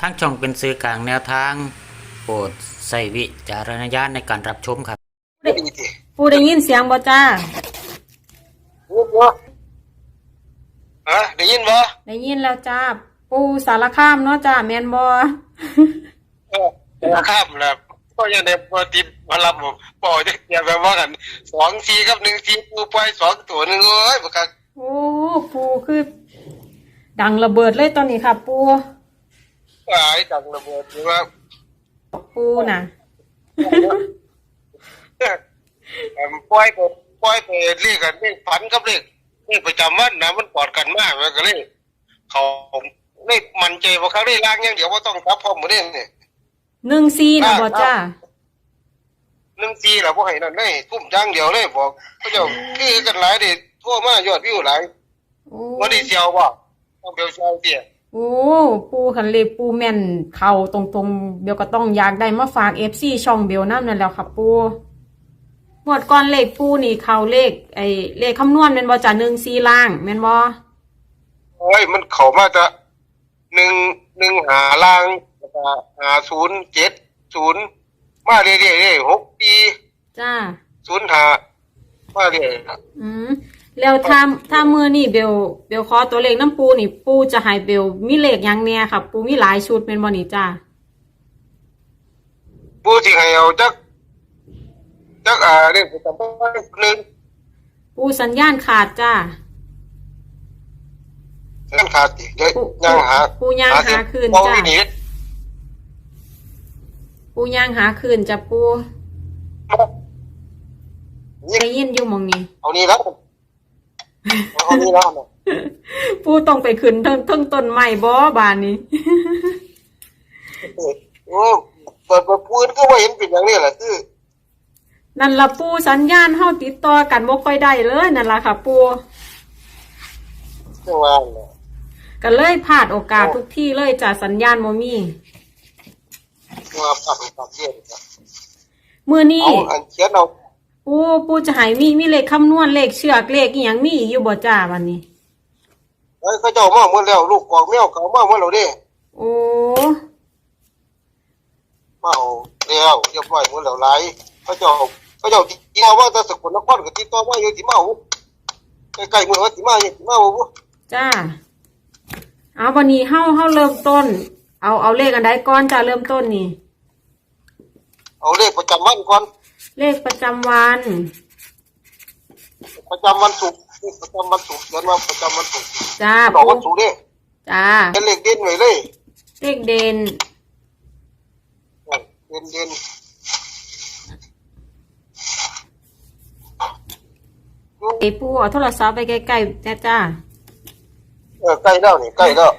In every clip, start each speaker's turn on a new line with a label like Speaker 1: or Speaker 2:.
Speaker 1: ทั้งช่องเป็นสื่อกลางแนวทาง โปรดใส่วิจารณญาณในการรับชมครับ
Speaker 2: ดีที
Speaker 3: ปูได้ยินเสียงบ่จ้า
Speaker 2: ยินบ่ฮะได้ยินบ่
Speaker 3: ได้ยินแล้วจ้า ปูสารคามเนาะจ้าแมนบ่
Speaker 2: เออครับแล้วก็ยังได้พอติดมารับผมปล่อยจะเกียแบบว่ากันสองทีกับหนึ่งทีปูปล่อยสองตัวหนึ่งเอ้ยบักคัก
Speaker 3: โอ้ปูคือ ดังระเบิดเลยตอนนี้ค่ะปู
Speaker 2: หายดังระเบิดหรือว่า
Speaker 3: ปูน่ะ
Speaker 2: เอิ่มปล่อยไปปล่อยไปเรียกกันเลขฝันกับเลขเลขประจำวันนะมันกอดกันมากมันก็เลยเขาเลขมันใจว่าเขาได้ล้างอย่างเดียวว่าต้องทับพร้อมหมดเนี่ย
Speaker 3: หนึ่งซีนะบ่จ้า
Speaker 2: หนึ่งทีเหราบ่ให้นั่นได้ทุ่มอย่างเดียวเลยบอกเขาจ้าคือกันหลายเด็ทั่วมากยอดวิวหลายวันนี้เสียวบ่ต้องเบลเสียวเสียว
Speaker 3: โอ้ปูคันเลปูแม่นเข่าตรงๆ เบลก็ต้องอยากได้มาฝากเอฟซีช่องเบลน้ำนั่นแหล้วค่ะปูหมวดก่อนเลขปูนี่เขาเลขไอ้เลขคำนวณแม่นบ่จ้าหนึ่งซีล่างแม่นบ่
Speaker 2: โอ้ยมันเข้ามาจะหนึ่งหนึ่งหาล่างแล้วก็หาศูนย์เจ็ดศูนย์มาเรื่อยๆเลยหกปี
Speaker 3: จ้า
Speaker 2: ศูนย์หามาเรื่อย
Speaker 3: อืม แล้วถ้าถ้ามือนี่เบลเบลขอตัวเลขน้ำปูนี่ ปูจะให้เบลมีเลขหยังเนี่ยค่ะ ปูมีหลายชุดเป็นบ่นี่จ้า
Speaker 2: ผู้ที่ให้เอาจักจักอ่าเรียกประจำวันหนึ่ง
Speaker 3: ปูสัญญาณขาดจ้า
Speaker 2: นั่นขาดอีกเดี๋ยว
Speaker 3: ปู
Speaker 2: ย่างหา
Speaker 3: ปูย่างหาคืน
Speaker 2: เอา
Speaker 3: จ้า
Speaker 2: ที่นี่
Speaker 3: ปูย่างหาคืนจ้ะปูได้ยินอยู่หมองนี้
Speaker 2: เอานี่แล้ว เอานี่แล้วนะ
Speaker 3: ปูต้องไปขึ้นเทั้งเทั้งต้นไม้บ่บานนี้
Speaker 2: โอ้เปิดเปิดปืนก็ว่าเห็นเป็นอย่างนี้แหละคือ
Speaker 3: นั่นละปูสัญญาณเฮาติดต่อกันบ่ค่อยได้เลยนั่นล่ะค่ะ ปู
Speaker 2: จังหวะน่ะ
Speaker 3: ก็เลยพลาดโอกาสทุกที่เลยจ้ะสัญญาณบ่มี
Speaker 2: จังหวะปรับปรับเทียนครับ
Speaker 3: มื้อนี้
Speaker 2: เอาอันเขียนเอา
Speaker 3: ปูปูจะให้มีมีเลขคำนวณเลขเชือกเลขอีหยังมีอีกอยู่บ่จ้าวันนี้
Speaker 2: เอ้ยเขาเจ้ามาเมื่อแล้วลูกกอกแมวเขามาเมื่อเราเด้
Speaker 3: โอ้
Speaker 2: มาเอาแล้วเรียบร้อยเมื่อแล้วหลายเขาเจ้าเขาเจ้าที่เอาว่าแตะสกลนครก็ติดต่อมาอยู่ที่มาเอาใกล้ๆเมื่อว่าที่มาอยู่ที่มาเอาบ่
Speaker 3: จ้าเอาวันนี้เฮาเฮาเริ่มต้น เอาเอาเลขอันใดก่อนจ้าเริ่มต้นนี่
Speaker 2: เอาเลขประจำวันก่อน
Speaker 3: เลขประจำวัน
Speaker 2: ประจำวันศุกร์เลขประจำวันศุกร์เขียนว่าประจำวันศุกร์
Speaker 3: จ้า
Speaker 2: บอก
Speaker 3: ปู
Speaker 2: วันศุกร์เด้
Speaker 3: จ้า
Speaker 2: เป็นเลขเด่นไว้เลย
Speaker 3: เลขเด่น
Speaker 2: เด่นเด่น
Speaker 3: ไอ้ปูเอาโทรศัพท์ไปใกล้ๆจ้าจ้า
Speaker 2: เออใกล้แล้วนี่ใกล้แล้ว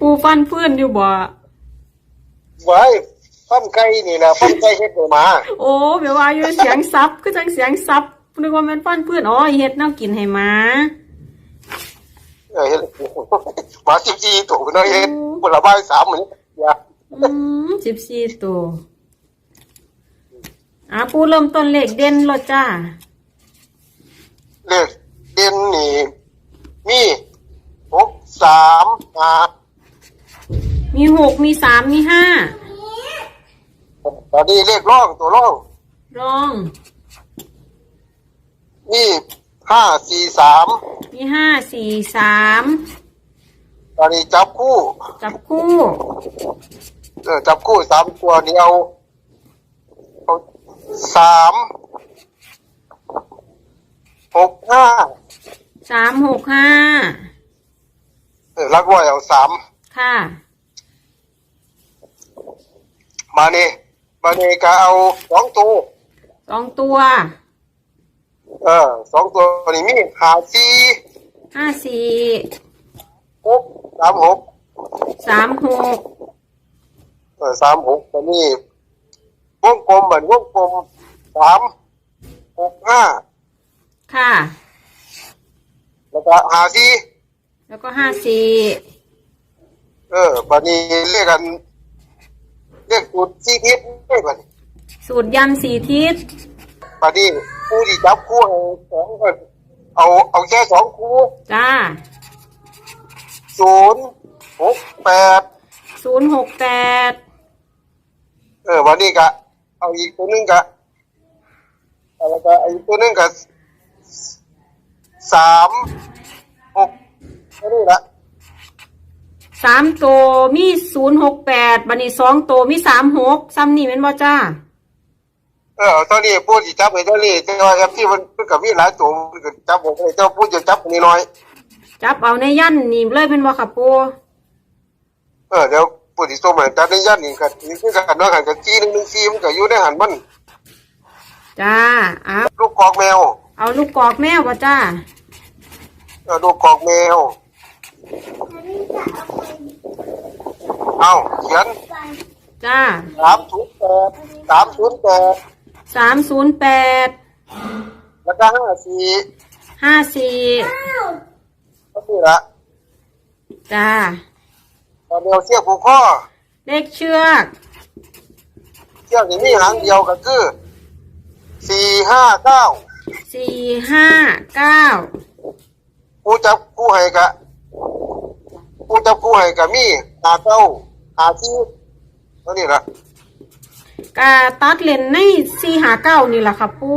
Speaker 3: ปูฟันเพื่อนอยู่บ่
Speaker 2: ไว้ ฟันไก่นี่นะฟันไก่เฮ็ดให้หมา
Speaker 3: โอ้แปลว่าอยู่เสียงซับคือจังเสียงซับนึกว่าแม่นฟันเพื่อนอ๋อเฮ็ดแนวกินให้หมา
Speaker 2: เออเฮ็ดหมาสิบสี่ตัวเนาะเฮ็ดผลไม้สามเหมือนอย่า
Speaker 3: อืมสิบสี่ตัวอะปูเริ่มต้นเลขเด่นรถจ้า
Speaker 2: เลขเด่นนี่มีหกสามห้า
Speaker 3: มีหกมีสามมีห้า
Speaker 2: ตอนนี้เลขร่องตัวร่อง
Speaker 3: รอง
Speaker 2: นี่ห้าสี่สาม
Speaker 3: มีห้าสี่สาม
Speaker 2: ตอนนี้จับคู่
Speaker 3: จับคู่
Speaker 2: เออจับคู่สามตัวนี้เอาเอาสามหกห้า
Speaker 3: สามหกห้า
Speaker 2: เออรักไว้เอาสาม
Speaker 3: ค่ะ
Speaker 2: มานี่ มานี่ก็เอาสองตัว
Speaker 3: สองตัว
Speaker 2: เออสองตัวนี้มีหาสี่
Speaker 3: ห้าสี่
Speaker 2: หกสามหก
Speaker 3: สามหก
Speaker 2: เออสามหกตัวนี้วงกลมเหมือนวงกลมสามหกห้า
Speaker 3: ค่ะ
Speaker 2: แล้วก็หาสี่
Speaker 3: แล้วก็ห้าสี่
Speaker 2: เออบัดนี้เรียกกัน เรียกจุดสี่ทิศเรียกกัน
Speaker 3: สูตรยันสี่ทิศ
Speaker 2: บัดนี้คู่ที่จับคู่ให้สองคนเอาเอาแค่สองคู่
Speaker 3: จ้า
Speaker 2: ศูนย์หกแปด
Speaker 3: ศูนย์หกแปด
Speaker 2: เออวันนี้ก็เอาอีกตัวหนึงก็แล้วก็อีกตัวหนึงก็สามหกเท่านี้ละ
Speaker 3: สามตัวมีศูนย์หกแปดบันนี้สองตัวมีสามหกซ้ำนี่เป็นบ่จ้า
Speaker 2: เออตอนนี้พูดสิจับไอ้ตอนนี้แต่ว่าครับที่มันมันก็มีหลายตัวมันก็จับผมเจ้าพูดจะจับอันนี้น้อย
Speaker 3: จับเอาในยันนี่เลยเป็นบ่ค่ะปู
Speaker 2: เออเดี๋ยวพูดสิส่งมาจับในย่านนี่ก็นี่คือกันว่ากันกับจีหนึงหนึ่งซีมันก็อยู่ในหันมัน
Speaker 3: จ้าเอา
Speaker 2: ลูกกอกแมว
Speaker 3: เอาลูกกอกแมวบ่จ้า
Speaker 2: เออลูกกอกแมว เอาเขียน
Speaker 3: จ้า
Speaker 2: สามศูนย์แปดสามศูนย์แปด
Speaker 3: สามศูนย์แปด
Speaker 2: แล้วก็ห้าสี่
Speaker 3: ห้าสี่
Speaker 2: ก็นี่ละ
Speaker 3: จ้า
Speaker 2: ตอนเดียวเสียผูกข้อ
Speaker 3: เลขเชือก
Speaker 2: เสียนี่มีหางเดียวก็คือสี่ห้าเก้า
Speaker 3: สี่ห้าเก้า
Speaker 2: กูจับกูให้กะ กูจับกูให้กะมีหาเก้าหาสี่ก็นี่ละ
Speaker 3: กาตัดเลนในสี่หาเก้านี่แหละค่ะปู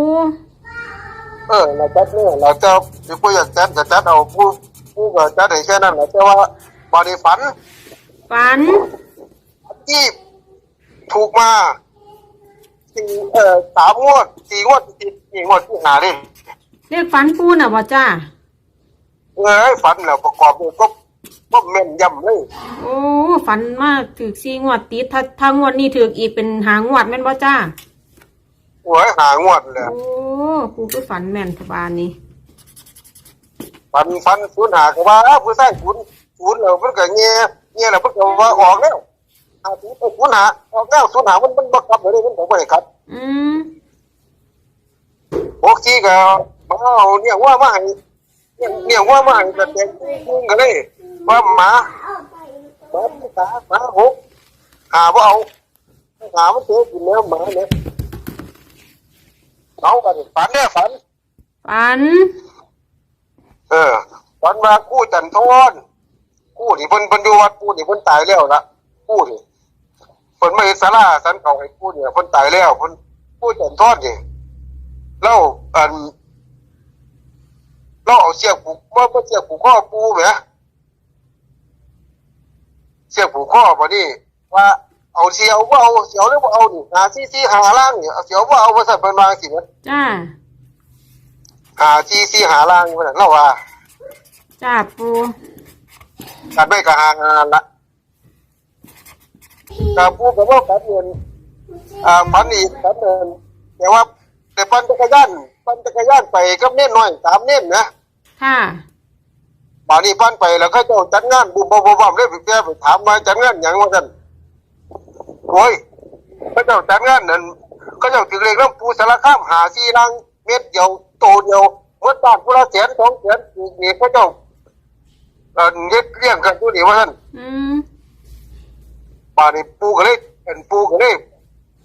Speaker 2: เออเราจัดเนี่ยเราจะหรือกูอยากจัดก็จัดเอาผู้ผู้ก็จัดให้แค่นั้นแหละแต่ว่าบริฝัน
Speaker 3: ฝัน
Speaker 2: ที่ถูกมาสี่เอ่อสามงวดสี่งวดติดสี่งวดที่หาเล่น
Speaker 3: เลขฝันปูน่ะบ่จ้า
Speaker 2: เอ้ยฝันแล้วประกอบด้วยก็ก็แม่นยำเลย
Speaker 3: โอ้ฝันมาถือสี่งวดติดถ้าถ้างวดนี้ถืออีกเป็นหางวดแม่นบ่จ้า
Speaker 2: โอ้ยหางวดเลย
Speaker 3: โอ้ปูคือฝันแม่นทบานนี้
Speaker 2: ฝันฝันศูนย์หาก็ว่าอ้าวผู้ใส่ศูนย์ศูนย์แล้วมันก็เงี้ยเงี้ยแล้วมันก็ว่าออกแล้วหาศูนย์ศูนย์หาออกแล้วศูนย์หามันมันบักครับเลยมันบอกไม่ครับ
Speaker 3: อืม
Speaker 2: โอเคก็มาเอาเนี่ยว่ามาให้ เนี่ยว่ามาให้ก็แต่งกันเลยว่าหมาหมาผู้ตาหมาหกหาว่าเอาหามันเจอกินแล้วหมาเนี่ยเอากันฝันเนี่ยฝัน
Speaker 3: ฝัน
Speaker 2: เออฝันมากู้จันทอนกู้นี่เพิ่นเพิ่นอยู่วัดกู้นี่เพิ่นตายแล้วละกู้นี่เพิ่นไมาเฮ็ดศาลาสันเขาให้กู้เนี่ยเพิ่นตายแล้วเพิ่นกู้จันทอนนี่เราอัน เราเอาเสียกผูกว่าบ่เสียกผูกข้อปูแหมเสียกผูกข้อบ่นี่ว่าเอาเสียวบ่เอาเสียวหรือบ่เอานี่หาซี่ซี่หาล่างนี่เอาเสียวบ่เอาว่าซั่นเพิ่นวาจังสิแหม
Speaker 3: จ้า
Speaker 2: หาซี่ซี่หาล่างเพิ่นนะเราว่า
Speaker 3: จ้าปู
Speaker 2: กันไม่กระหางานละกาพูดกับว่ากันเงินอ่าพันอีกพันเงินแต่ว่าแต่ปันจักรยานปันจักรยานไปกับเน่นน้อยสามเน่นนะ
Speaker 3: ค่ะ
Speaker 2: ป่านนี้ปันไปแล้วเขาเจ้าจัดงานบุบบุบบุบเลยไปแก้ไปถามมาจัดงานอย่างว่ากันโอ้ยเขาเจ้าจัดงานนั่นเขาเจ้าถึงเลขน้ำปูสารข้ามหาซีรังเม็ดเดียวโตเดียวเมื่อตานกุละแสนสองแสนนี่เขาเจ้าเอ่อเย็ดเลี้ยงกันตัวนี้ว่าท่าน
Speaker 3: อืม
Speaker 2: ป่านนี้ปูก็เลยเป็นปูก็เลย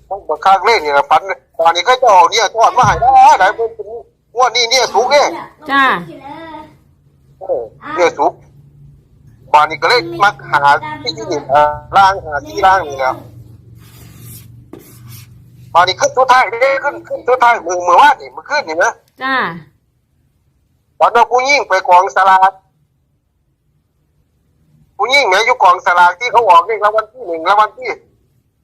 Speaker 2: ต้องบังคับเล่นนี่ละพันป่านนี้เขาจะเอาเนี่ยทอดมาให้ได้ได้เป็นเป็นงวดนี้เนี่ยสูงเนี่ย
Speaker 3: จ้า
Speaker 2: เออเนี่ยสูงป่านนี้ก็เลยมักหาที่ที่นี่เอ่อล่างหาที่ล่างนี่แล้วป่านนี้ขึ้นตัวท้ายเด้ขึ้นขึ้นตัวท้ายมือมือวาดนี่มือขึ้นนี่นะ
Speaker 3: จ้า
Speaker 2: ตอนนั้นผู้ยิ่งไปกองสลากผู้ยิ่งเนี่ยอยู่กองสลากที่เขาออกนี่รางวัลที่หนึ่งรางวัลที่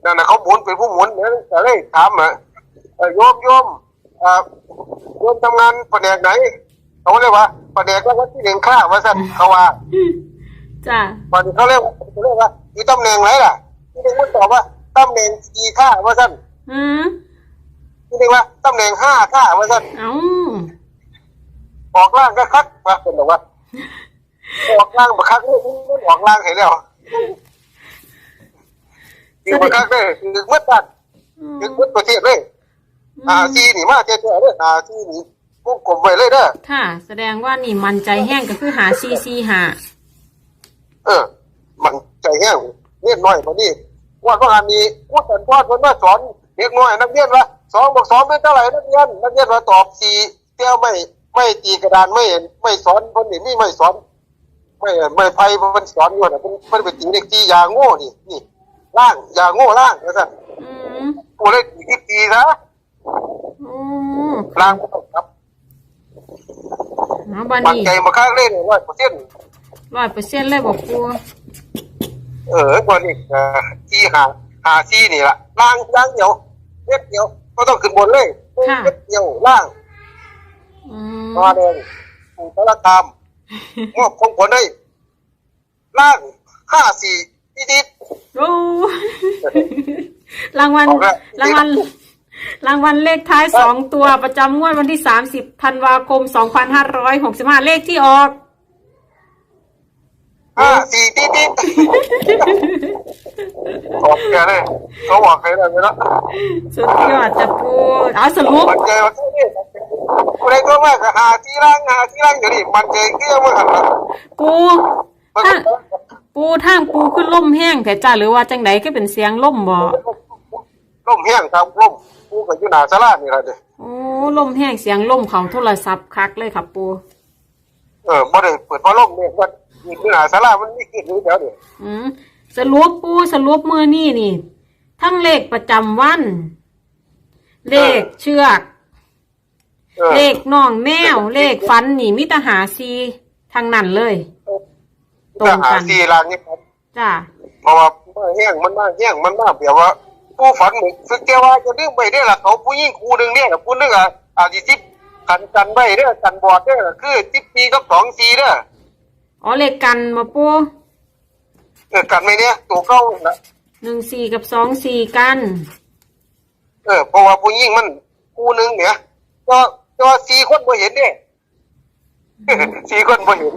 Speaker 2: นั่นนะเขาหมุนเป็นผู้หมุนเนี่ยแต่เลยถามอะเอ่อโยมโยมเอ่อโยมทำงานแผนกไหน เขาเรียกว่าแผนกรางวัลที่หนึ่งข้าว่าสั่นเขาว่า
Speaker 3: จ้า
Speaker 2: ตอนนี้เขาเรียกว่าเขาเรียกว่าอยู่ตำแหน่งไหนล่ะที่หนึ่งมันตอบว่าตำแหน่งสี่ข้าว่าสั่น
Speaker 3: อืม
Speaker 2: ที่หนึ่งว่าตำแหน่งห้าข้าว่าสั่น
Speaker 3: เอ้า
Speaker 2: ออกล่างก็คักว่าเป็นหรอวะออกล่างบักคักเลยมันออกล่างเห็นแล้วคือบักคักเลยคือเมื่อตัดคือเมื่อประเทศเลยอาซีนี่มาเจ๊ๆเลยอาซีนี่พ วกกลมไว้เลยเด้อ
Speaker 3: ค่ะ แสดงว่านี่มันใจแห้งก็คือหาซีซีหา
Speaker 2: เออ มันใจแห้งเรียนน้อยกว่านี้ว่าต้องอันนี้พูดแต่พ่อคนมาสอนเด็กน้อยนักเรียนว่าสองบวกสองเป็นเท่าไหร่นักเรียนนักเรียนว่าตอบสี่เตี้ยวไม่ไม่ตีกระดานไม่ไม่สอนคนนี้นี่ไม่สอน ไม่ไม่ไพ่มันสอนอยู่นะมันมันไปตีเด็กตียาโง่นี่นี่ล่างยาโง่ล่างนะท่าน
Speaker 3: อืม
Speaker 2: กูเลยตีที่ตีนะ
Speaker 3: โอ้
Speaker 2: ล่างไม่ต้องครับ
Speaker 3: เอาบัน
Speaker 2: มัน
Speaker 3: นี้
Speaker 2: ใจมาข้างเล่นว่าเปอร์เซ็นต์
Speaker 3: ร้อยเปอร์เซ็นต์เลยบอกปู
Speaker 2: เออวันนี้เอ่อที่หาหาที่นี่ละล่างล่างเดียวเม็ดเดียวก็ต้องขึ้นบนเลยเม็ดเดียวล่าง
Speaker 3: อืม
Speaker 2: มาแดงปูตะกรรมมอบของผลได้ล่างห้าสี่นิด
Speaker 3: โอ้รางวัล
Speaker 2: เอาละ
Speaker 3: รางวัล รางวัลเลขท้ายสองตัวประจำงวดวันที่สามสิบธันวาคมสองพันห้าร้อยหกสิบห้าเลขที่ออก
Speaker 2: ๆห้าสี่นิดนิดขอบแกเลยเขาบอกใครได้ไหมล่ะ
Speaker 3: สุดยอดจะปูเอาสรุป
Speaker 2: มันใจว่าแค่นี้กูได้ก็มากหาที่ล่างหาที่ล่างอยู่นี่มันใจเกลี้ยมันหันละ
Speaker 3: ปู
Speaker 2: มัน
Speaker 3: ทางปูทางปูขึ้นล่มแห้งแต่จ้าหรือว่าจังไดก็เป็นเสียงล่มบ่
Speaker 2: ล่มแห้งครับล่มกูกับยูนาซาลานี่แหละเด้
Speaker 3: โอ้ล่มแห้งเสียงล่มของโทรศัพท์คักเลยครับปู
Speaker 2: เออบ่ได้เปิดพัดลมเนี่ยมันมียูนาซาลามันมีขึ้นอยู่เดี๋ยวนี้
Speaker 3: อืมสรุปปูสรุปมือนี่นี่ ทั้งเลขประจำวัน เลขเชือก
Speaker 2: เออ
Speaker 3: เลขน้องแมว เลขฟันนี่มิตรหาซีทางนั้นเลย ตรง
Speaker 2: จะหา
Speaker 3: กัน
Speaker 2: สี่ลางนี่ครับ
Speaker 3: จ้า
Speaker 2: เพราะว่ามันแห้งมันมากแห้งมันมากเปรียบว่า ผู้ฝันเหมือนสึกแกว่าจะนึกไปได้อละเขาผู้ยิ่งครูหนึ่งเนี่ยผู้นึงอะอาจจะทิปกันกันไว้เด้อกันบอดเด้อคือทิปปีกับสองสีเด้อ
Speaker 3: อ๋อเลขกันมาปู
Speaker 2: เออกันไม่เนี่ยตัวเก้าน่ะ
Speaker 3: หนึ่งสี่กับสองสี่กัน
Speaker 2: เออเพราะว่าผู้ยิ่งมันครูหนึ่งเนี่ยก็ก็สี่คนบ่เห็นเนี่ยสี่คนบ่เห็น